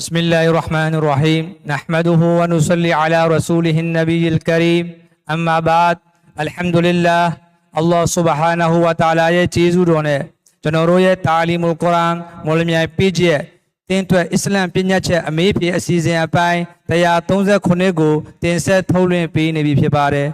بسم الله الرحمن الرحيم نحمده ونصلي على رسوله النبي الكريم أما بعد الحمد لله الله سبحانه وتعالى ရဲ့ကျေးဇူးတော်နဲ့ကျွန်တော်တို့ရဲ့တာလီမူကုရ်အာန်မော်လမြိုင်ပြည့်ကျက်တင်းတွက်အစ္စလမ်ပညာချက်အမေးဖြေအစီအစဉ်အပိုင်း139ကိုတင်ဆက်ထုတ်လွှင့်ပေးနေပြီဖြစ်ပါတယ်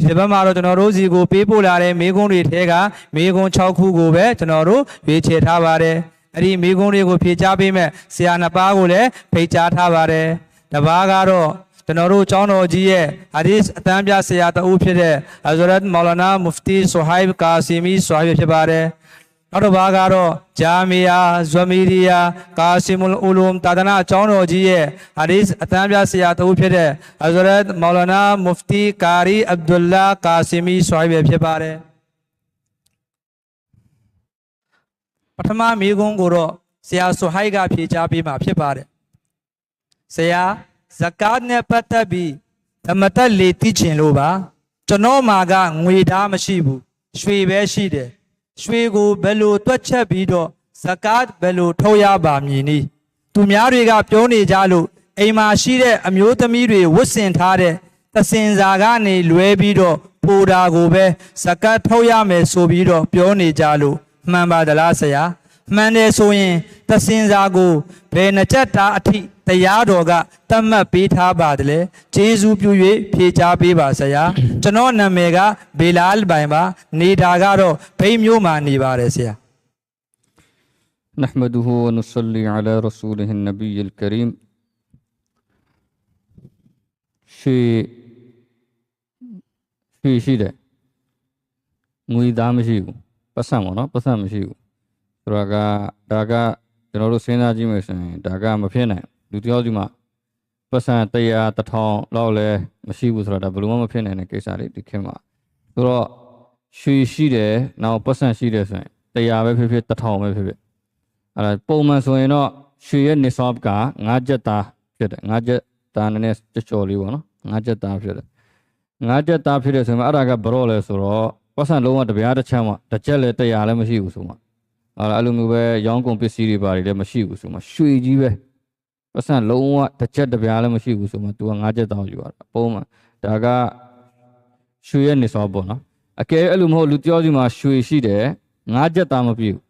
ဒီဘက်မှာတော့ကျွန်တော်တို့စီကိုပေးပို့လာတဲ့မေးခွန်းတွေထဲကမေးခွန်း6ခုကိုပဲကျွန်တော်တို့ရွေးချယ်ထားပါတယ် အဲ့ဒီမေးခွန်းတွေကိုဖြေကြားပေးမဲ့ဆရာနှစ်ပါးကိုလည်းဖိတ်ကြားထားပါတယ်တပါးကတော့ကျွန်တော်တို့ကျောင်းတော်ကြီးရဲ့ဟာဒီစ်အတန်းပြဆရာတဦးဖြစ်တဲ့ဟဇရတ်မော်လာနာမုဖတီဆိုဟိုင်ကာစီမီဆွာဟိဖြစ်ပါတယ်နောက်တစ်ပါးကတော့ဂျာမီယာဇဝမီရီယာကာစီမူလ်အူလုံတာဒနာကျောင်းတော်ကြီးရဲ့ဟာဒီစ်အတန်းပြဆရာတဦးဖြစ်တဲ့ဟဇရတ်မော်လာနာမုဖတီကာရီအဗ်ဒူလာကာစီမီဆွာဟိဖြစ်ပါတယ် ပထမမိကုံးကိုတော့ဆရာဆိုဟိုက်ကဖြေချပေးမှာဖြစ်ပါတယ်ဆရာဇကာတ်နဲ့ပတ်သက်ပြီးဓမ္မတက်လေသိချင်လို့ပါကျွန်တော်မှာကငွေသားမရှိဘူးရွှေပဲရှိတယ်ရွှေကိုဘယ်လိုတွက်ချက်ပြီးတော့ဇကာတ်ဘယ်လိုထုတ်ရပါမည်နည်းသူများတွေကပြောနေကြလို့အိမ်မှာရှိတဲ့အမျိုးသမီးတွေဝတ်ဆင်ထားတဲ့သစင်စာကနေလွဲပြီးတော့ပိုတာကိုပဲဇကတ်ထုတ်ရမယ်ဆိုပြီးတော့ပြောနေကြလို့ မှန်ပါသလားဆရာမှန်တယ်ဆိုရင်သစင်စာကိုဘယ်နှချက်တာအထိတရားတော်ကတတ်မှတ်ပေးထားပါတယ်လေဂျေဇူးပြု၍ဖြေချပေးပါဆရာကျွန်တော်နာမည်ကဘေလာလ်ပိုင်ပါနေတာကတော့ဘိန်းမျိုးမှာနေပါတယ်ဆရာ نحمده ونصلي على رسوله النبي الكريم ရွှေရွှေရှိတယ်ငွေသားမရှိဘူး ပတ်စံပေါ့နော်ပတ်စံမရှိဘူးဆိုတော့ကဒါကကျွန်တော်တို့စဉ်းစားကြည့်မယ်ဆိုရင်ဒါကမဖြစ်နိုင်ဘူးလူတစ်ယောက်ဒီမှာပတ်စံ100 1000လောက်လည်းမရှိဘူးဆိုတော့ဒါဘယ်လိုမှမဖြစ်နိုင်တဲ့ကိစ္စလေးဒီခေတ်မှာဆိုတော့ရွှေရှိတယ်နောက်ပတ်စံရှိတယ်ဆိုရင်100ပဲဖြစ်ဖြစ်1000ပဲဖြစ်ဖြစ်အဲ့ဒါပုံမှန်ဆိုရင်တော့ရွှေရဲ့ nisab က9ချက်သားဖြစ်တယ်9ချက်သားနည်းနည်းကြော်ကြော်လေးပေါ့နော်9ချက်သားဖြစ်တယ်9ချက်သားဖြစ်တယ်ဆိုရင်အဲ့ဒါကဘရော့လဲဆိုတော့ ပတ်စံလုံးဝတပြားတစ်ချမ်းမှတစ်ချက်လဲတရားလည်းမရှိဘူးဆိုမှအဲ့ဒါအဲ့လိုမျိုးပဲရောင်းကုန်ပစ္စည်းတွေပါတွေလည်းမရှိဘူးဆိုမှရွှေကြီးပဲပတ်စံလုံးဝတစ်ချက်တစ်ပြားလည်းမရှိဘူးဆိုမှ तू က9ချက်သားယူရတာပုံမှန်ဒါကရွှေရဲ့ nisab ပေါ့နော်အကယ်အဲ့လိုမဟုတ်လူတယောက်စီမှာရွှေရှိတယ်9ချက်သားမပြည့်ဘူး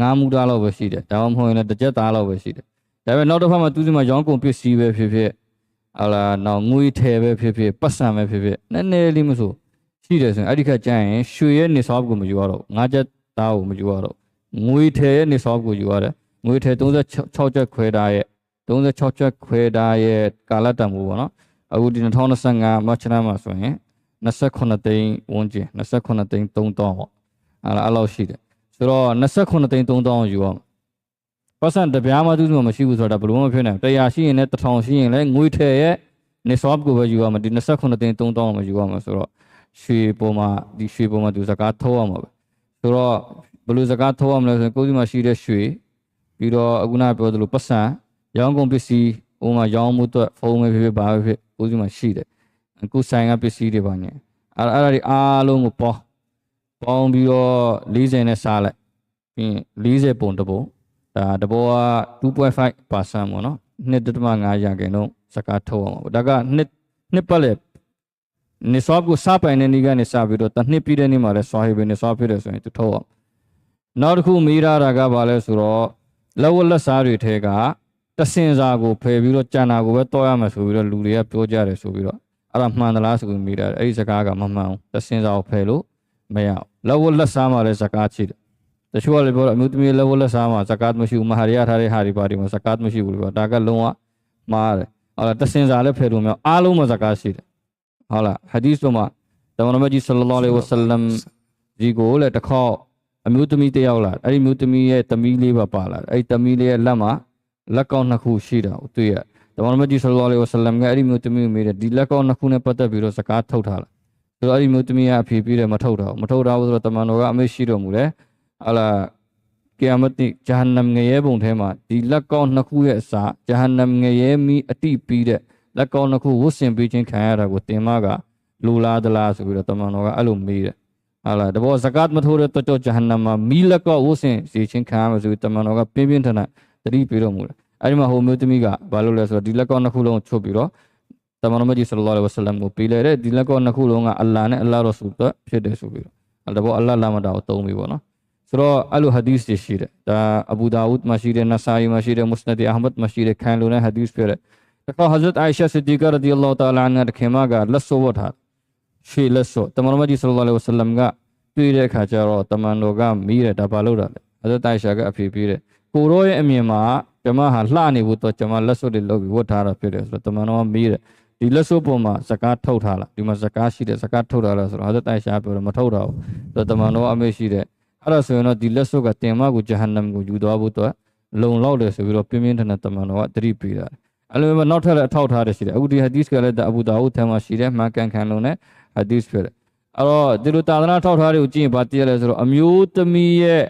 ငါးမူသားလောက်ပဲရှိတယ်ဒါမှမဟုတ်ရင်လည်းတစ်ကြက်သားလောက်ပဲရှိတယ်ဒါပေမဲ့နောက်တစ်ဖက်မှာသူစီမှာရောင်းကုန်ပစ္စည်းပဲဖြစ်ဖြစ်ဟာလာနောက်ငွေထဲပဲဖြစ်ဖြစ်ပတ်စံပဲဖြစ်ဖြစ်နည်းနည်းလေးမဆို ရှိတယ်ဆိုရင်အဲ့ဒီခါကျရင်ရွှေရဲ့နေဆော့ကိုမယူရတော့ဘူးငါးကြက်သားကိုမယူရတော့ဘူးငွေထဲရဲ့နေဆော့ကိုယူရတယ်ငွေထဲ36ချက်ခွဲတာရဲ့36ချက်ခွဲတာရဲ့ကာလတန်ဖိုးပေါ့နော်အခုဒီ2025မတ်ချနာမှာဆိုရင်29သိန်းဝန်းကျင်29သိန်း3000ပေါ့ဟာလာအဲ့လောက်ရှိတယ်ဆိုတော့29သိန်း3000ယူအောင်ပတ်စံတပြားမှသူ့မှာမရှိဘူးဆိုတော့ဘယ်လိုမှမဖြစ်နိုင်ဘူးတရားရှိရင်လည်း1000ရှိရင်လည်းငွေထည့်ရဲ့ nisab ကိုပဲယူရမှာဒီ29သိန်း3000မှာယူရမှာဆိုတော့ ရွှေပေါ်မှာဒီရွှေပေါ်မှာသူစကားထုတ်ရမှာပဲဆိုတော့ဘယ်လိုစကားထုတ်ရမလဲဆိုရင်ကိုယ်စီမှာရှိတဲ့ရွှေပြီးတော့အခုနပြောသလိုပတ်စံရောင်းကုန်ပစ္စည်းဟိုမှာရောင်းမှုအတွက်ဖုန်းပဲဖြစ်ဖြစ်ဘာပဲဖြစ်ကိုယ်စီမှာရှိတယ်အခုဆိုင်ကပစ္စည်းတွေပါညအဲ့အဲ့ဒါတွေအားလုံးကိုပေါင်းပေါင်းပြီးတော့40နဲ့စားလိုက်ပြီးရင်40ပုံတစ်ပုံဒါတစ်ပုံက2.5%ပေါ့နော်2.5ရာခိုင်နှုန်းစကားထုတ်အောင်ပါဒါကနှစ်နှစ်ပတ်လေ နေစောကိုစပိုင်တဲ့နေ့ကနေစပြီးတော့တစ်နှစ်ပြည့်တဲ့နေ့မှာလဲဆွာဟီဘယ်နေစောဖြစ်တယ်ဆိုရင်သူထုတ်အောင်နောက်တစ်ခုမိရတာကဘာလဲဆိုတော့လက်ဝက်လက်စားတွေထဲကတစင်စာကိုဖယ်ပြီးတော့ကြံတာကိုပဲတောက်ရမယ်ဆိုပြီးတော့လူတွေကပြောကြတယ်ဆိုပြီးတော့အဲ့ဒါမှန်သလားဆိုပြီးမိရတယ်အဲ့ဒီစကားကမမှန်ဘူးတစင်စာကိုဖယ်လို့မရအောင်လက်ဝတ်လက်စားမှာလည်းဇကာတ်ရှိတယ်တချို့ကလည်းပြောတယ်အမျိုးသမီးလက်ဝတ်လက်စားမှာဇကာတ်မရှိဘူးမဟာရိယထားတဲ့ဟာတွေပါဒီမှာဇကာတ်မရှိဘူးလို့ပြောဒါကလုံးဝမှားတယ်ဟုတ်လားတစင်စာလည်းဖယ်လို့မရအောင်အားလုံးမှာဇကာတ်ရှိတယ် ဟုတ်လားဟာဒီစ်တို့မှာတမန်တော်မြတ်ကြီးဆလ္လာလဟ်အလိုင်းဝဆလမ်ဒီကိုလည်းတစ်ခေါက်အမျိုးသမီးတစ်ယောက်လာအဲ့ဒီမျိုးသမီးရဲ့သမီးလေးပါပါလာအဲ့ဒီသမီးလေးရဲ့လက်မှာလက်ကောက်နှစ်ခုရှိတာကိုတွေ့ရတမန်တော်မြတ်ကြီးဆလ္လာလဟ်အလိုင်းဝဆလမ်ကအဲ့ဒီမျိုးသမီးကိုမေးတယ်ဒီလက်ကောက်နှစ်ခုနဲ့ပတ်သက်ပြီးတော့ဇကာတ်ထုတ်ထားလားဆိုတော့အဲ့ဒီမျိုးသမီးကအဖေပြီးတယ်မထုတ်တာဘူးမထုတ်တာဘူးဆိုတော့တမန်တော်ကအမေရှိတော်မူတယ်ဟာလာကိယာမတိဂျဟန္နမ်ငရဲပုံထဲမှာဒီလက်ကောက်နှစ်ခုရဲ့အစာဂျဟန္နမ်ငရဲမီအတိပြီးတဲ့ လက်ကောက်နှစ်ခုဝတ်ဆင်ပြီးချင်းခံရတာကိုတင်မကလူလားသလားဆိုပြီးတော့တမန်တော်ကအဲ့လိုမေးတယ်ဟာလာတဘောဇကတ်မထိုးတဲ့တော့ဂျဟန္နမ်မှာမီလက်ကောက်ဝတ်ဆင်စီချင်းခံရမှာဆိုပြီးတမန်တော်ကပြင်းပြင်းထန်ထန်တတိပေးတော်မူတယ်အဲ့ဒီမှာဟိုမျိုးသမီးကဘာလုပ်လဲဆိုတော့ဒီလက်ကောက်နှစ်ခုလုံးကိုချုပ်ပြီးတော့တမန်တော်မြတ်ကြီးဆလ္လာလဟ်အလัยဟိဝဆလမ်ကိုပေးလိုက်တဲ့ဒီလက်ကောက်နှစ်ခုလုံးကအလ္လာဟ်နဲ့အလ္လာဟ်ရဆူလ်အတွက်ဖြစ်တယ်ဆိုပြီးတော့အဲ့ဒါဘောအလ္လာဟ်လာမတာကိုသုံးပြီးပေါ့နော်ဆိုတော့အဲ့လိုဟာဒီသ်တွေရှိတယ်ဒါအဘူဒါဝုဒ်မှာရှိတယ်နဆာအီမှာရှိတယ်မုစနဒ်အာမတ်မှာရှိတယ်ခံလို့တဲ့ဟာဒီသ်ဖြစ်တယ် တခါဟဇရတ်အိုင်ရှာဆစ်ဒီကာရဒီအလ္လာဟ်တာလာအန်ဟာတခင်မကလက်စောဝတ်ထားရှေ့လက်စောတမန်တော်မြတ်ကြီးဆလ္လာလဟ်အလัยဟိဝဆလမ်ကတွေ့တဲ့အခါကျတော့တမန်တော်ကမီးတယ်ဒါဘာလို့တာလဲဟဇရတ်အိုင်ရှာကအဖေပေးတယ်ကိုရောရဲ့အမြင်မှာကျမဟာလှနေဖို့တော့ကျမလက်စောတွေလုပ်ပြီးဝတ်ထားတာဖြစ်တယ်ဆိုတော့တမန်တော်ကမီးတယ်ဒီလက်စောပေါ်မှာဇကာတ်ထုတ်ထားလားဒီမှာဇကာတ်ရှိတယ်ဇကာတ်ထုတ်ထားလားဆိုတော့ဟဇရတ်အိုင်ရှာပြောတယ်မထုတ်တော့ဘူးဆိုတော့တမန်တော်အမေရှိတယ်အဲ့ဒါဆိုရင်တော့ဒီလက်စောကတင်မကိုဂျဟန္နမ်ကိုယူသွားဖို့တော့လုံလောက်တယ်ဆိုပြီးတော့ပြင်းပြင်းထန်ထန်တမန်တော်ကတတိပေးတာ အဲ့လိုပဲနောက်ထပ်လည်းအထောက်ထားတယ်ရှိတယ်အခုဒီဟာဒီစ်ကလည်းအဘူဒါဝုဒ်ထဲမှာရှိတယ်မှန်ကန်ခံလုံးနဲ့ဟာဒီစ်ဖြစ်တယ်အဲ့တော့ဒီလိုတာသနာထောက်ထားတွေကိုကြည့်ရင်ဗာတည်ရလဲဆိုတော့အမျိုးသမီးရဲ့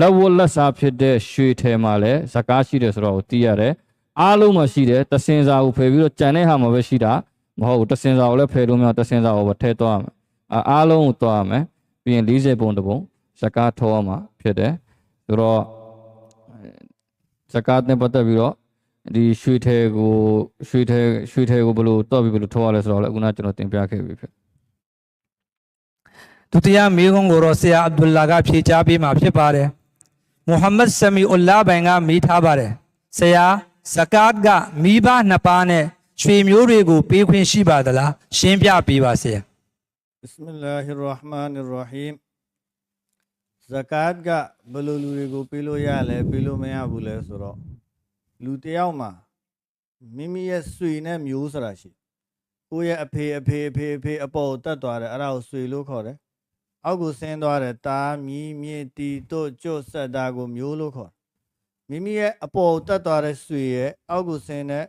လက်ဝတ်လက်စားဖြစ်တဲ့ရွှေထဲမှာလည်းဇကားရှိတယ်ဆိုတော့ကိုတည်ရတယ်အားလုံးမှာရှိတယ်တစင်စာကိုဖယ်ပြီးတော့ကြံတဲ့ဟာမှာပဲရှိတာမဟုတ်ဘူးတစင်စာကိုလည်းဖယ်လို့မရတစင်စာကိုပဲထည့်သွားရမယ်အာအားလုံးကိုသွားရမယ်ပြီးရင်40ပုံတစ်ပုံဇကားထောရမှာဖြစ်တယ်ဆိုတော့ဇကားနဲ့ပတ်သက်ပြီးတော့ ဒီရွှေထဲကိုရွှေထဲရွှေထဲကိုဘယ်လိုတော့ပြီးဘယ်လိုထောရလဲဆိုတော့လည်းအခုနကကျွန်တော်တင်ပြခဲ့ပြီဖြစ် ဒုတိယမိခွန်းကိုတော့ဆရာအဗ္ဒุလ္လာကဖြေကြားပေးမှာဖြစ်ပါတယ်။မုဟမ္မဒ်ဆမီအူလာဘိုင်ကမိထားပါတယ်။ဆရာဇကာတ်ကမိဘနှစ်ပါးနဲ့ရွှေမျိုးတွေကိုပေးခွင့်ရှိပါသလားရှင်းပြပေးပါဆရာ بسم الله الرحمن الرحيم ဇကာတ်ကဘယ်လိုလူတွေကိုပေးလို့ရလဲပေးလို့မရဘူးလဲဆိုတော့ လူတစ်ယောက်မှာမိမိရဲ့ဆွေနဲ့မျိုးဆိုတာရှိကိုယ့်ရဲ့အဖေအဖေအဖေအဖေအပေါ်တက်သွားတယ်အဲ့ဒါကိုဆွေလို့ခေါ်တယ်အောက်ကိုဆင်းသွားတယ်တာမြီးမြင့်တီတို့ကျွတ်ဆက်တာကိုမျိုးလို့ခေါ်တယ်မိမိရဲ့အပေါ်တက်သွားတဲ့ဆွေရဲ့အောက်ကိုဆင်းတဲ့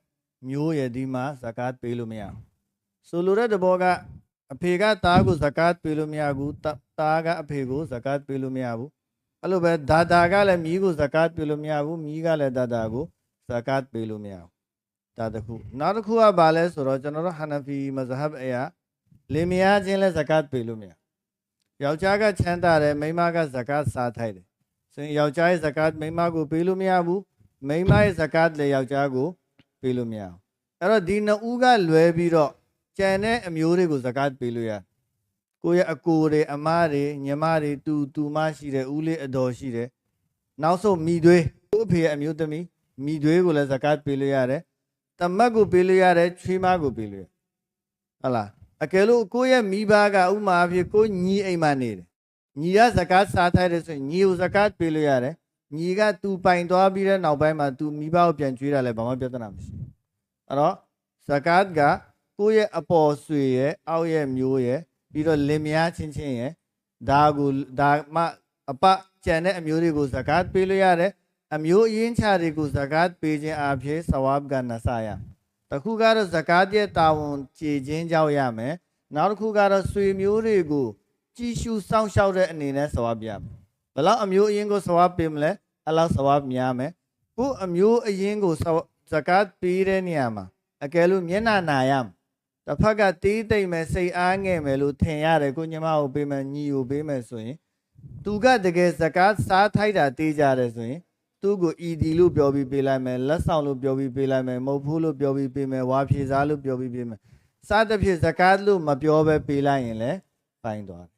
မျိုးရဲ့ဒီမှာဇကာတ်ပေးလို့မရဘူးဆိုလိုတဲ့သဘောကအဖေကသားကိုဇကာတ်ပေးလို့မရဘူးတသားကအဖေကိုဇကာတ်ပေးလို့မရဘူးအဲ့လိုပဲဒါတာကလည်းမြီးကိုဇကာတ်ပေးလို့မရဘူးမြီးကလည်းဒါတာကို ဇကာတ်ပေးလို့မရဘူးဒါတစ်ခုနောက်တစ်ခုကဘာလဲဆိုတော့ကျွန်တော်တို့ဟနဖီမဇဟပ်အရာလင်မယားချင်းလည်းဇကာတ်ပေးလို့မရယောက်ျားကချမ်းသာတယ်မိန်းမကဇကာတ်စားထိုက်တယ်ဆိုရင်ယောက်ျားရဲ့ဇကာတ်မိန်းမကိုပေးလို့မရဘူးမိန်းမရဲ့ဇကာတ်လည်းယောက်ျားကိုပေးလို့မရဘူးအဲ့တော့ဒီနှစ်ဦးကလွဲပြီးတော့ကျန်တဲ့အမျိုးတွေကိုဇကာတ်ပေးလို့ရကိုယ့်ရဲ့အကိုတွေအမတွေညီမတွေတူတူမရှိတဲ့ဦးလေးအတော်ရှိတယ်နောက်ဆုံးမိသွေးကိုယ့်အဖေရဲ့အမျိုးသမီး မိသွေးကိုလည်းဇကာတ်ပေးလို့ရတယ်တမတ်ကိုပေးလို့ရတယ်ချွေးမကိုပေးလို့ရဟုတ်လားအကယ်လို့ကိုယ့်ရဲ့မိဘကဥမာအဖြစ်ကိုယ့်ညီအိမ်မှာနေတယ်ညီကဇကာတ်စားထိုက်တယ်ဆိုရင်ညီကိုဇကာတ်ပေးလို့ရတယ်ညီကသူပိုင်သွားပြီးတဲ့နောက်ပိုင်းမှာသူမိဘကိုပြန်ကျွေးတာလည်းဘာမှပြဿနာမရှိဘူးအဲ့တော့ဇကာတ်ကကိုယ့်ရဲ့အပေါ်ဆွေရဲ့အောက်ရဲ့မျိုးရဲ့ပြီးတော့လင်မယားချင်းချင်းရဲ့ဒါကိုဒါမှအပကြံတဲ့အမျိုးတွေကိုဇကာတ်ပေးလို့ရတယ် အမျိုးအရင်းချတွေကိုဇကာတ်ပေးခြင်းအဖြစ်ဆဝပ်ကနဆာယတခုကတော့ဇကာတ်ရဲ့တာဝန်ကြည်ခြင်းကြောင့်ရမယ်နောက်တစ်ခုကတော့ဆွေမျိုးတွေကိုကြည်ရှုစောင့်ရှောက်တဲ့အနေနဲ့ဆဝပ်ပြမယ်ဘယ်လောက်အမျိုးအရင်းကိုဆဝပ်ပေးမလဲအဲ့လောက်ဆဝပ်များမယ်ကိုယ့်အမျိုးအရင်းကိုဇကာတ်ပေးတဲ့နေရာမှာအကယ်လို့မျက်နှာနာရမယ်တစ်ဖက်ကတီးတိမ်မယ်စိတ်အားငယ်မယ်လို့ထင်ရတယ်ကိုညီမကိုပေးမယ်ညီကိုပေးမယ်ဆိုရင်သူကတကယ်စကားစားထိုက်တာတေးကြတယ်ဆိုရင် သူ့ကို ED လို့ပြောပြီးပေးလိုက်မယ်လက်ဆောင်လို့ပြောပြီးပေးလိုက်မယ်မုတ်ဖိုးလို့ပြောပြီးပေးမယ်ဝါဖြေစားလို့ပြောပြီးပေးမယ်စားတစ်ဖြစ်စကားလို့မပြောဘဲပေးလိုက်ရင်လည်းပိုင်းသွားတယ်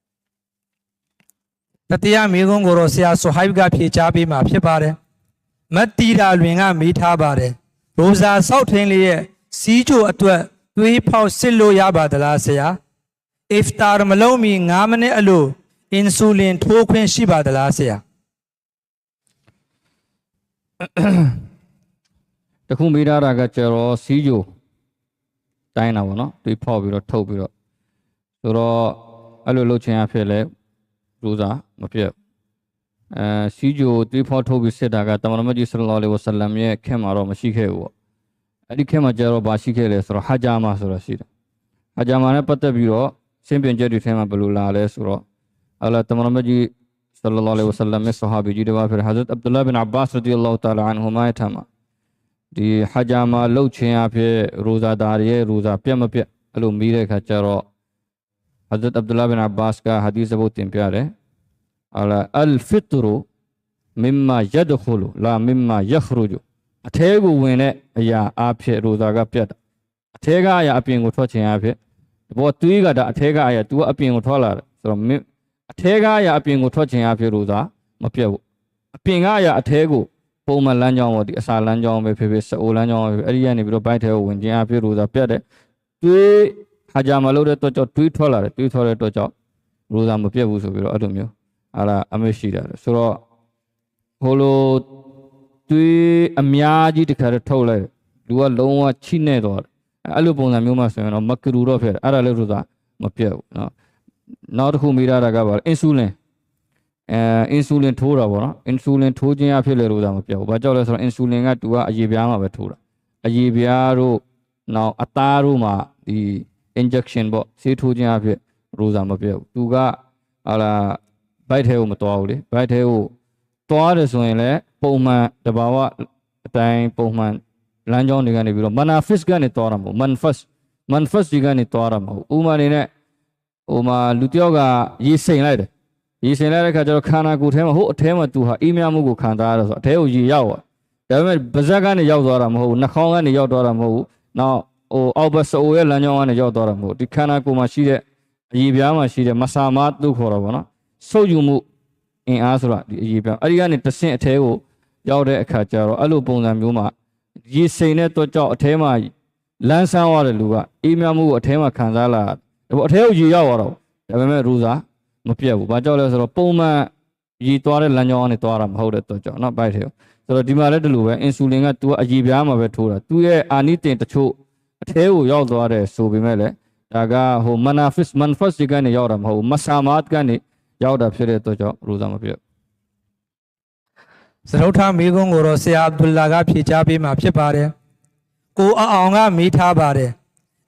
။တတိယမိခွန်းကိုတော့ဆရာဆိုဟိုက်ကဖြေကြားပေးမှာဖြစ်ပါတယ်။မတ်တီတာလွင်ကမိထားပါတယ်။ရိုဇာဆောက်ထင်းလေးရဲ့စီးချိုအတွက်သွေးဖောက်စစ်လို့ရပါသလားဆရာ။ iftar မလုံးမီ9မိနစ်အလိုအင်ဆူလင်ထိုးခွင့်ရှိပါသလားဆရာ။ တခုမိထားတာကကျတော့စီးကြိုတိုင်းတာပေါ့နော်တွေးဖောက်ပြီးတော့ထုတ်ပြီးတော့ဆိုတော့အဲ့လိုလုပ်ချင်အဖြစ်လဲရူစားမဖြစ်အဲစီးကြိုတွေးဖောက်ထုတ်ပြီးစစ်တာကတမန်တော်မြတ်ကြီးဆလ္လာလဟ်အလိုဝဆလမ်ရဲ့ခင်မှာတော့မရှိခဲ့ဘူးပေါ့အဲ့ဒီခင်မှာကျတော့ဘာရှိခဲ့လဲဆိုတော့ဟာဂျာမာဆိုတော့ရှိတယ်ဟာဂျာမာနဲ့ပတ်သက်ပြီးတော့စင်ပြင်ချက်တွေထဲမှာဘယ်လိုလာလဲဆိုတော့အလ္လာဟ်တမန်တော်မြတ်ကြီး ဆလ္လာလဟ်အလိုဝဆလမ်ရဲ့ဆဟာဘီကြီးတွေပါဖြစ်ဟာဇရတ်အဗ်ဒူလာဘင်အဘာ့စ်ရဒီအလ္လာဟူတာလာအန်ဟူမာရဲ့ထမှာ ဒီဟာဂျာမှာလှုပ်ခြင်းအဖြစ်ရိုဇာသားရဲ့ရိုဇာပြတ်မပြတ်အဲ့လိုမိတဲ့အခါကျတော့ဟဇရတ်အဗ်ဒူလာဘင်အဘာ့စ်ကဟာဒီသဘုတ်တင်ပြတယ်အလာအလ်ဖစ်ရူမင်မာယဒခူလလာမင်မာယခရူဂျူ အထဲကိုဝင်တဲ့အရာအဖြစ်ရိုသာကပြတ်တာအထဲကအရာအပြင်ကိုထွက်ခြင်းအဖြစ်ဒီဘောသွေးကဒါအထဲကအရာ तू ကအပြင်ကိုထွက်လာတယ်ဆိုတော့မင်း အထဲကအရာအပြင်ကိုထွက်ခြင်းအဖြစ်ရိုသာမပြတ်ဘူးအပြင်ကအရာအထဲကိုပုံမှန်လမ်းကြောင်းပေါ့ဒီအစာလမ်းကြောင်းပဲဖြစ်ဖြစ်စအိုလမ်းကြောင်းပဲဖြစ်ဖြစ်အဲ့ဒီကနေပြီးတော့ဘိုက်ထဲကိုဝင်ခြင်းအဖြစ်ရိုသာပြတ်တယ်သွေးဟာဂျာမလို့တဲ့တော့ကြောင့်တွေးထွက်လာတယ်တွေးထွက်တဲ့တော့ကြောင့်ရိုသာမပြတ်ဘူးဆိုပြီးတော့အဲ့လိုမျိုးအဲ့ဒါအမရှိတာတယ်ဆိုတော့ဟိုလိုသွေးအများကြီးတစ်ခါတည်းထုတ်လိုက်တယ်လူကလုံးဝချိနေတော့တယ်အဲ့လိုပုံစံမျိုးမှဆိုရင်တော့မကရူတော့ဖြစ်တယ်အဲ့ဒါလည်းရိုသာမပြတ်ဘူးเนาะ နောက်တစ်ခုမိရတာကပါအင်ဆူလင်အဲအင်ဆူလင်ထိုးတာပေါ့နော်အင်ဆူလင်ထိုးခြင်းအဖြစ်လေရိုသာမပြတ်ဘူးဘာကြောင့်လဲဆိုတော့အင်ဆူလင်ကသူကအရေပြားမှာပဲထိုးတာအရေပြားတို့နောက်အသားတို့မှာဒီ injection ပေါ့ဆေးထိုးခြင်းအဖြစ်ရိုသာမပြတ်ဘူးသူကဟာလာဘိုက်ထဲကိုမတော်ဘူးလေဘိုက်ထဲကိုသွားတယ်ဆိုရင်လည်းပုံမှန်တဘာဝအတိုင်းပုံမှန်လမ်းကြောင်းတွေကနေပြီးတော့ manifest ကနေသွားတာမဟုတ် manifest manifest ဒီကနေသွားတာမဟုတ်ဥမာနေနဲ့ ဟိုမှာလူတစ်ယောက်ကရေစိမ်လိုက်တယ်ရေစိမ်လိုက်တဲ့ခါကျတော့ခန္ဓာကိုယ်ထဲမှာဟိုအထဲမှာသူဟာအေးမြမှုကိုခံစားရတော့ဆိုအထဲကိုရေရောက်သွားဒါပေမဲ့ပါဇက်ကနေရောက်သွားတာမဟုတ်ဘူးနှာခေါင်းကနေရောက်သွားတာမဟုတ်ဘူးနောက်ဟိုအောက်ဘက်ဆိုရဲ့လမ်းကြောင်းကနေရောက်သွားတာမဟုတ်ဘူးဒီခန္ဓာကိုယ်မှာရှိတဲ့အရေပြားမှာရှိတဲ့မဆာမတုခေါ်တာပေါ့နော်ဆုပ်ယူမှုအင်အားဆိုတာဒီအရေပြားအဲ့ဒီကနေတဆင့်အထဲကိုရောက်တဲ့အခါကျတော့အဲ့လိုပုံစံမျိုးမှာရေစိမ်တဲ့တော့ကြောက်အထဲမှာလန်းဆန်းသွားတဲ့လူကအေးမြမှုကိုအထဲမှာခံစားလာတယ်ဒါပေမဲ့ အထဲကိုရေရောက်သွားတော့ဒါပေမဲ့ရူစာမပြတ်ဘူးဘာကြောက်လဲဆိုတော့ပုံမှန်ရေသွားတဲ့လမ်းကြောင်းကနေသွားတာမဟုတ်တဲ့တော့ကြောက်နော်ဘိုက်ထဲကိုဆိုတော့ဒီမှာလည်းဒီလိုပဲအင်ဆူလင်က तू ကအရေပြားမှာပဲထိုးတာသူ့ရဲ့အာနိတင်တချို့အထဲကိုရောက်သွားတယ်ဆိုပေမဲ့လည်းဒါကဟိုမနာဖစ်မန်ဖတ်စီကနေရောက်တာမဟုတ်ဘူးမဆာမတ်ကနေရောက်တာဖြစ်တဲ့အတွက်ကြောင့်ရူစာမပြတ်စရုပ်ထားမိကုန်းကိုတော့ဆရာအဗ္ဒุลလာကဖြေချပေးမှာဖြစ်ပါတယ်ကိုအအောင်ကမိထားပါတယ်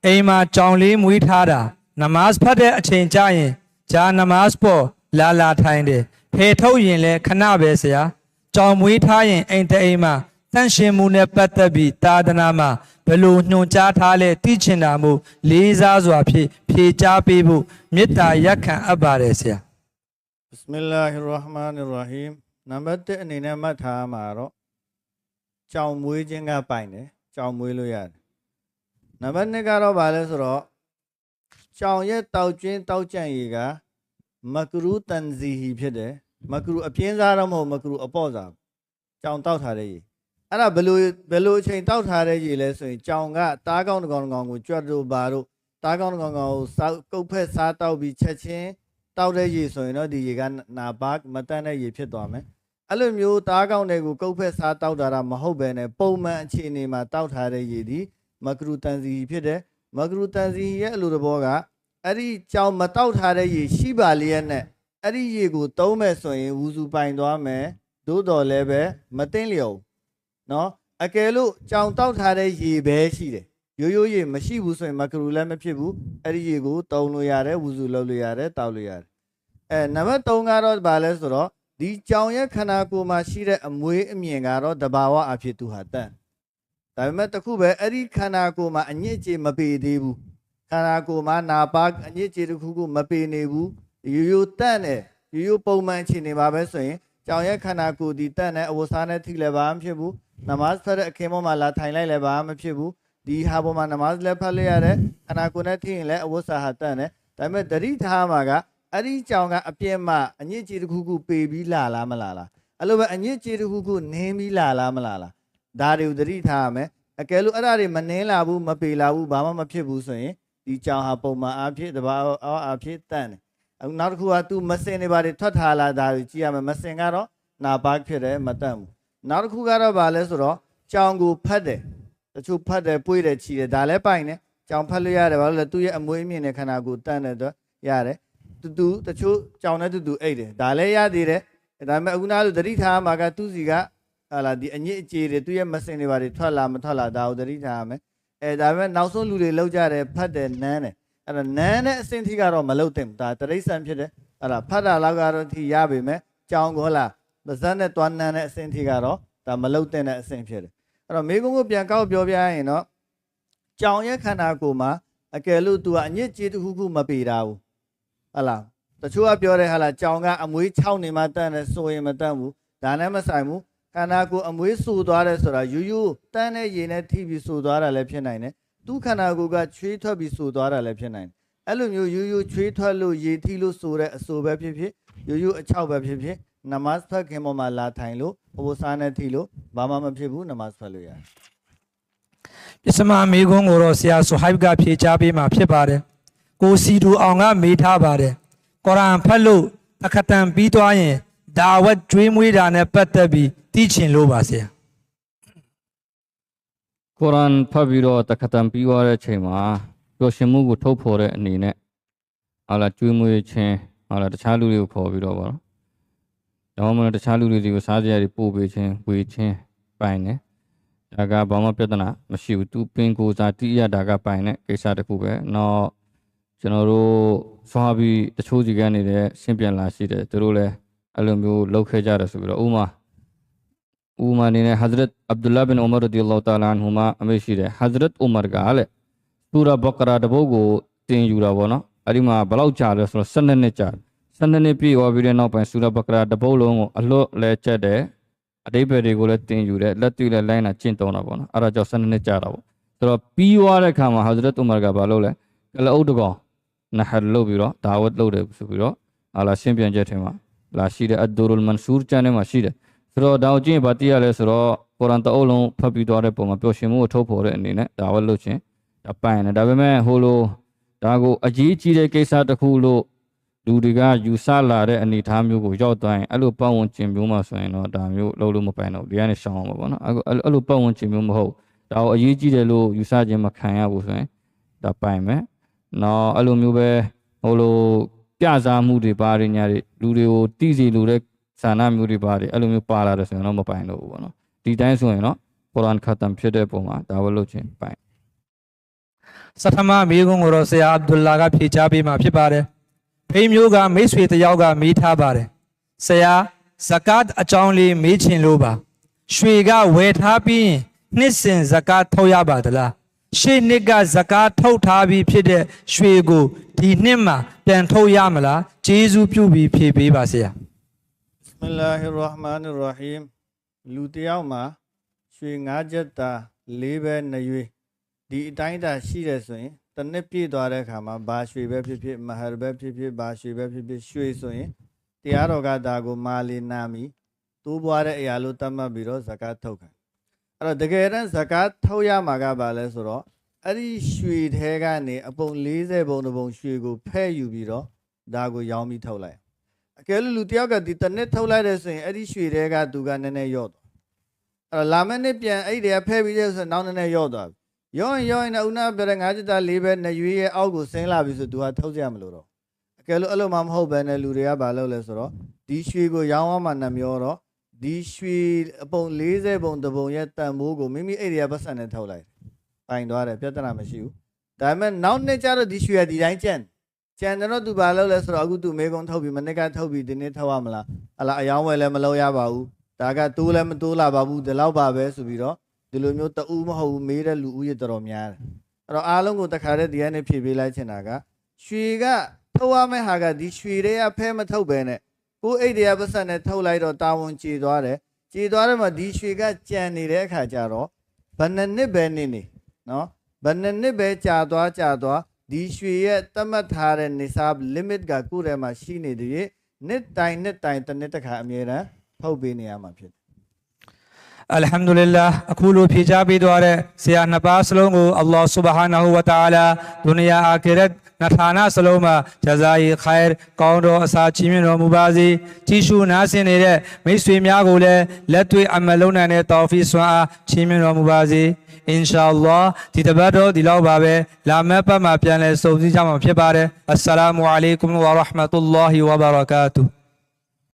အိမ်မှာကြောင်လေးမွေးထားတာ နမတ်ဖတ်တဲ့အချိန်ကျရင်ဂျာနမတ်ပေါ်လာလာထိုင်တယ်ဖေထုတ်ရင်လည်းခဏပဲဆရာကြောင်မွေးထားရင်အိမ်တအိမ်မှာတန့်ရှင်မှုနဲ့ပတ်သက်ပြီးသာသနာမှာဘယ်လိုညွှန်ကြားထားလဲသိချင်တာမို့လေးစားစွာဖြည့်ဖြေချပေးဖို့မေတ္တာရက်ခံအပ်ပါတယ်ဆရာ Bismillahir Rahmanir Rahim နံပါတ်1အနေနဲ့မှတ်ထားမှာတော့ကြောင်မွေးခြင်းကပိုင်တယ်ကြောင်မွေးလို့ရတယ်နံပါတ်2ကတော့ဗာလဲဆိုတော့ ကြောင်ရဲ့တောက်ကျွင်းတောက်ကြံ့ရည်ကမကရူတန်ဇီဟီဖြစ်တယ်မကရူအပြင်းစားတော့မဟုတ်မကရူအပေါ့စားကြောင်တောက်ထားတဲ့ရည်အဲ့ဒါဘယ်လိုဘယ်လိုအချိန်တောက်ထားတဲ့ရည်လဲဆိုရင်ကြောင်ကတားကောင်းတစ်ကောင်တစ်ကောင်ကိုကြွတ်တို့ပါတို့တားကောင်းတစ်ကောင်တစ်ကောင်ကိုစောက်ကုတ်ဖက်စားတောက်ပြီးချက်ချင်းတောက်တဲ့ရေဆိုရင်တော့ဒီရေကနာပါမတန်းတဲ့ရေဖြစ်သွားမယ်အဲ့လိုမျိုးတားကောင်းတွေကိုကုတ်ဖက်စားတောက်တာတော့မဟုတ်ပဲနဲ့ပုံမှန်အခြေအနေမှာတောက်ထားတဲ့ရေဒီမကရူတန်စီဖြစ်တယ် မကရူတန်စီရဲ့အလိုတဘောကအဲ့ဒီကြောင်မတောက်ထားတဲ့ရေရှိပါလျက်နဲ့အဲ့ဒီရေကိုသုံးမဲ့ဆိုရင်ဝူစုပိုင်သွားမယ်သို့တော်လည်းပဲမသိမ့်လျော်ဘူးနော်အကယ်လို့ကြောင်တောက်ထားတဲ့ရေပဲရှိတယ်ရိုးရိုးရေမရှိဘူးဆိုရင်မကရူလည်းမဖြစ်ဘူးအဲ့ဒီရေကိုသုံးလို့ရတယ်ဝူစုလုပ်လို့ရတယ်တောက်လို့ရတယ်အဲနံပါတ်3ကတော့ဗာလဲဆိုတော့ဒီကြောင်ရဲ့ခန္ဓာကိုယ်မှာရှိတဲ့အမွေးအမြင်ကတော့တဘာဝအဖြစ်သူဟာတန် ဒါပေမဲ့တစ်ခုပဲအဲ့ဒီခန္ဓာကိုယ်မှာအညစ်အကြေးမပေသေးဘူးခန္ဓာကိုယ်မှာနာပါအညစ်အကြေးတစ်ခုခုမပေနေဘူးရိုးရိုးတန့်တယ်ရိုးရိုးပုံမှန်အခြေအနေပါပဲဆိုရင်ကြောင်ရဲ့ခန္ဓာကိုယ်ဒီတန့်တဲ့အဝတ်စားနဲ့ထိလည်းဘာမှမဖြစ်ဘူးနမတ်ဖတ်တဲ့အခင်းပေါ်မှာလာထိုင်လိုက်လည်းဘာမှမဖြစ်ဘူးဒီဟာပေါ်မှာနမတ်လည်းဖတ်လိုက်ရတယ်ခန္ဓာကိုယ်နဲ့ထိရင်လည်းအဝတ်စားဟာတန့်တယ်ဒါပေမဲ့တတိထားမှာကအဲ့ဒီကြောင်ကအပြင်းမှအညစ်အကြေးတစ်ခုခုပေပြီးလာလားမလာလားအဲ့လိုပဲအညစ်အကြေးတစ်ခုခုနင်းပြီးလာလားမလာလား ဒါတွေကိုသတိထားရမယ်အကယ်လို့အဲ့ဒါတွေမနင်းလာဘူးမပေလာဘူးဘာမှမဖြစ်ဘူးဆိုရင်ဒီကြောင်ဟာပုံမှန်အားဖြင့်တဘာအောအားဖြင့်တန့်တယ်အခုနောက်တစ်ခုက तू မစင်တွေဘာတွေထွက်ထားလာဒါတွေကြည့်ရမယ်မစင်ကတော့နာပါဖြစ်တယ်မတန့်ဘူးနောက်တစ်ခုကတော့ဗာလဲဆိုတော့ကြောင်ကိုဖတ်တယ်တချို့ဖတ်တယ်ပွေးတယ်ချီတယ်ဒါလည်းပိုင်တယ်ကြောင်ဖတ်လို့ရတယ်ဘာလို့လဲသူ့ရဲ့အမွေးအမြင့်တဲ့ခန္ဓာကိုယ်တန့်တဲ့အတွက်ရတယ်တူတူတချို့ကြောင်နဲ့တူတူအိတ်တယ်ဒါလည်းရသေးတယ်ဒါပေမဲ့အခုနားလို့သတိထားမှာကသူ့စီက ဟာလာဒီအညစ်အကြေးတွေသူ့ရဲ့မစင်တွေပါတွေထွက်လာမထွက်လာဒါကိုသတိထားရမယ်အဲဒါပေမဲ့နောက်ဆုံးလူတွေလောက်ကြတယ်ဖတ်တယ်နန်းတယ်အဲ့ဒါနန်းတဲ့အစင်ထိကတော့မလောက်သင့်ဘူးဒါတရိษံဖြစ်တယ်အဲ့ဒါဖတ်တာလောက်ကတော့ထိရပါမယ်ကြောင်ကောလားပါဇက်နဲ့တွားနန်းတဲ့အစင်ထိကတော့ဒါမလောက်သင့်တဲ့အစင်ဖြစ်တယ်အဲ့တော့မိကုန်းကိုပြန်ကောက်ပြောပြရရင်တော့ကြောင်ရဲ့ခန္ဓာကိုယ်မှာအကယ်လို့ तू ကအညစ်အကြေးတစ်ခုခုမပေတာဘူးဟလာတချို့ကပြောတယ်ဟလာကြောင်ကအမွေး6နေမှတန့်တယ်ဆိုရင်မတန့်ဘူးဒါနဲ့မဆိုင်ဘူး ခခန္ဓာကိုယ်အမွေးဆူသွားတယ်ဆိုတာယူယူတန်းတဲ့ရေနဲ့ထိပြီးဆူသွားတာလည်းဖြစ်နိုင်တယ်သူခန္ဓာကိုယ်ကချွေးထွက်ပြီးဆူသွားတာလည်းဖြစ်နိုင်တယ်အဲ့လိုမျိုးယူယူချွေးထွက်လို့ရေထိလို့ဆူတဲ့အဆူပဲဖြစ်ဖြစ်ယူယူအချောက်ပဲဖြစ်ဖြစ်နမတ်ဖတ်ခင်ပေါ်မှာလာထိုင်လို့အဘိုးစားနဲ့ထိလို့ဘာမှမဖြစ်ဘူးနမတ်ဖတ်လို့ရတယ်ပစ္စမမေခွန်းကိုတော့ဆရာဆူဟိုက်ကဖြေချပေးမှာဖြစ်ပါတယ်ကိုစီတူအောင်ကမေးထားပါတယ်ကုရ်အာန်ဖတ်လို့အခတန်ပြီးသွားရင်ဒါဝတ်ကျွေးမွေးတာနဲ့ပတ်သက်ပြီး သိချင်လို့ပါဆရာကုရ်အာန်ဖတ်ပြီးတော့တခတံပြီးသွားတဲ့အချိန်မှာပျော်ရွှင်မှုကိုထုတ်ဖော်တဲ့အနေနဲ့ဟာလာကျွေးမွေးခြင်းဟာလာတခြားလူတွေကိုခေါ်ပြီးတော့ဗောနော်။ဒါမှမဟုတ်တခြားလူတွေကိုစားစရာတွေပို့ပေးခြင်းဝေခြင်းပိုင်တယ်။ဒါကဘာမှပြဿနာမရှိဘူး။သူပင်ကိုယ်စားတိရတာကပိုင်တဲ့ကိစ္စတစ်ခုပဲ။နောက်ကျွန်တော်တို့သွားပြီးတချို့စီကနေလည်းရှင်းပြန်လာရှိတယ်သူတို့လည်းအဲ့လိုမျိုးလုပ်ခဲ့ကြတယ်ဆိုပြီးတော့ဥမာ ဥမာနေနဲ့ Hazrat Abdullah bin Umar radiyallahu ta'ala anhuma အမေရှိတယ် Hazrat Umar ကလေစူရာဘကရာတပုတ်ကိုတင်ယူတာပေါ့နော်အဲ့ဒီမှာဘယ်လောက်ကြာလဲဆိုတော့12နှစ်ကြာ12နှစ်ပြည့်သွားပြီးတဲ့နောက်ပိုင်းစူရာဘကရာတပုတ်လုံးကိုအလွတ်လဲချက်တယ်အတိပ္ပယ်တွေကိုလည်းတင်ယူတယ်လက်တွေ့လည်းလိုင်းတာကျင့်သုံးတာပေါ့နော်အဲ့ဒါကြောင့်12နှစ်ကြာတာပေါ့ဆိုတော့ပြီးသွားတဲ့ခါမှာ Hazrat Umar ကဘာလုပ်လဲကလအုပ်တကောင်နဟတ်လုပ်ပြီးတော့ဒါဝတ်လုပ်တယ်ဆိုပြီးတော့ဟာလာရှင်းပြန်ချက်ထဲမှာလာရှိတဲ့အဒူရူလ်မန်ဆူရ်ချန်ထဲမှာရှိတယ် ဆိုတော့ဒါကိုကြည့်ရင်ဗာတိရလဲဆိုတော့ကုရ်အာန်တအုပ်လုံးဖတ်ပြီးသွားတဲ့ပုံမှာပျော်ရွှင်မှုကိုထုတ်ဖော်တဲ့အနေနဲ့ဒါဝတ်လုပ်ခြင်းဒါပိုင်တယ်ဒါပေမဲ့ဟိုလိုဒါကိုအကြီးကြီးတဲ့ကိစ္စတစ်ခုလို့လူတွေကယူဆလာတဲ့အနေအထားမျိုးကိုရောက်သွားရင်အဲ့လိုပတ်ဝန်းကျင်မျိုးမှာဆိုရင်တော့ဒါမျိုးလုံးလို့မပိုင်တော့ဘူးဒီကနေရှောင်းအောင်ပါပေါ့နော်အခုအဲ့လိုပတ်ဝန်းကျင်မျိုးမဟုတ်ဒါကိုအရေးကြီးတယ်လို့ယူဆခြင်းမခံရဘူးဆိုရင်ဒါပိုင်မယ်နော်အဲ့လိုမျိုးပဲဟိုလိုပြစားမှုတွေပါရညာတွေလူတွေကိုတိစီလူတဲ့ ဆန္ဒမျိုးတွေပါတယ်အဲ့လိုမျိုးပါလာတယ်ဆိုရင်တော့မပိုင်တော့ဘူးပေါ့နော်ဒီတိုင်းဆိုရင်တော့ကုရ်အာန်ခတ်တမ်ဖြစ်တဲ့ပုံမှာဒါဝတ်လုပ်ခြင်းပိုင်စထမမေခွန်းကိုတော့ဆရာအဗ်ဒူလာကဖြေချပေးမှာဖြစ်ပါတယ်ဖိမျိုးကမိတ်ဆွေတစ်ယောက်ကမေးထားပါတယ်ဆရာဇကတ်အကြောင်းလေးမေးချင်လို့ပါရွှေကဝယ်ထားပြီးရင်နှစ်စဉ်ဇကတ်ထုတ်ရပါသလားရှေ့နှစ်ကဇကတ်ထုတ်ထားပြီးဖြစ်တဲ့ရွှေကိုဒီနှစ်မှာပြန်ထုတ်ရမလားကျေးဇူးပြုပြီးဖြေပေးပါဆရာ ဘစမီလာဟီရဟ်မာနီရဟီမ်လူတစ်ယောက်မှာရွှေငါးချက်တာလေးပဲနှရွေးဒီအတိုင်းအတာရှိတယ်ဆိုရင်တစ်နှစ်ပြည့်သွားတဲ့အခါမှာဘာရွှေပဲဖြစ်ဖြစ်မဟရပဲဖြစ်ဖြစ်ဘာရွှေပဲဖြစ်ဖြစ်ရွှေဆိုရင်တရားတော်ကဒါကိုမာလီနာမီတိုးပွားတဲ့အရာလို့သတ်မှတ်ပြီးတော့ဇကာတ်ထုတ်ခံအဲ့တော့တကယ်တမ်းဇကာတ်ထုတ်ရမှာကဘာလဲဆိုတော့အဲ့ဒီရွှေထဲကနေအပုံ40ပုံတစ်ပုံရွှေကိုဖဲ့ယူပြီးတော့ဒါကိုရောင်းပြီးထုတ်လိုက် အကယ်လို့လူတစ်ယောက်ကဒီတစ်နှစ်ထုတ်လိုက်တဲ့ဆိုရင်အဲ့ဒီရွှေတွေကသူကနည်းနည်းယော့သွားအဲ့တော့လာမယ့်နှစ်ပြန်အဲ့ဒီကဖဲပြီးတဲ့ဆိုရင်နောက်နည်းနည်းယော့သွားပြီယော့ရင်ယော့ရင်တော့ဦးနာပြတဲ့ငါးချက်သားလေးပဲနှစ်ရွေးရဲ့အောက်ကိုဆင်းလာပြီဆိုသူကထုတ်ကြရမလို့တော့အကယ်လို့အဲ့လိုမှမဟုတ်ဘဲနဲ့လူတွေကဘာလုပ်လဲဆိုတော့ဒီရွှေကိုရောင်းအောင်မှနှမျောတော့ဒီရွှေအပုံ40ပုံတစ်ပုံရဲ့တန်ဖိုးကိုမိမိအဲ့ဒီကပတ်စံနဲ့ထုတ်လိုက်ပိုင်သွားတယ်ပြဿနာမရှိဘူးဒါပေမဲ့နောက်နှစ်ကျတော့ဒီရွှေကဒီတိုင်းကျန်ကျန်တယ် တော့သူဘာလုပ်လဲဆိုတော့အခုသူမေကုံထုတ်ပြီးမနေ့ကထုတ်ပြီးဒီနေ့ထုတ်ရမလားဟလာအယောင်းဝယ်လည်းမလုပ်ရပါဘူးဒါကတိုးလည်းမတိုးလာပါဘူးဒီလောက်ပါပဲဆိုပြီးတော့ဒီလိုမျိုးတူးမဟုတ်ဘူးမေးတဲ့လူဦးရေတော်တော်များတယ်အဲ့တော့အားလုံးကိုတခါတည်းဒီကနေဖြည့်ပေးလိုက်ချင်တာကရွှေကထုတ်ရမယ့်ဟာကဒီရွှေတွေကဖဲမထုတ်ပဲနဲ့ကိုယ်အိတ်တွေကပတ်စံနဲ့ထုတ်လိုက်တော့တာဝန်ကြေသွားတယ်ကြေသွားတယ်မှာဒီရွှေကကြံနေတဲ့အခါကျတော့ဘယ်နှစ်နှစ်ပဲနေနေနော်ဘယ်နှစ်နှစ်ပဲကြာသွားကြာသွား ဒီရွှေရဲ့တတ်မှတ်ထားတဲ့ nisab limit ကကိုယ့်ထဲမှာရှိနေသေးရဲ့နှစ်တိုင်နှစ်တိုင်တစ်နှစ်တစ်ခါအမြဲတမ်းထုတ်ပေးနေရမှာဖြစ်တယ်အလ်ဟမ်ဒူလ illah အခုလိုဖြေချပေးသွားတဲ့ဆရာနှစ်ပါးစလုံးကိုအလ္လာဟ်ဆုဘဟာနာဟူဝတာအာလာဒုနီယာအာခိရတ်နထာနာစလုံးမှာဂျဇာယီခိုင်ကောင်းတော်အစာချီးမြှင့်တော်မူပါစေကြီးရှုနားဆင်နေတဲ့မိတ်ဆွေများကိုလည်းလက်တွေ့အမလုံးနိုင်တဲ့တောဖီဆွမ်းအားချီးမြှင့်တော်မူပါစေ အင်ရှာအလ္လာဟ်ဒီတပတ်တော့ဒီလောက်ပါပဲလာမယ့်ပတ်မှာပြန်လည်ဆုံစည်းကြမှာဖြစ်ပါတယ်အစ္စလာမူအလိုင်ကွမ်ဝါရဟ်မတ်တူလာဟီဝါဘရကာတူ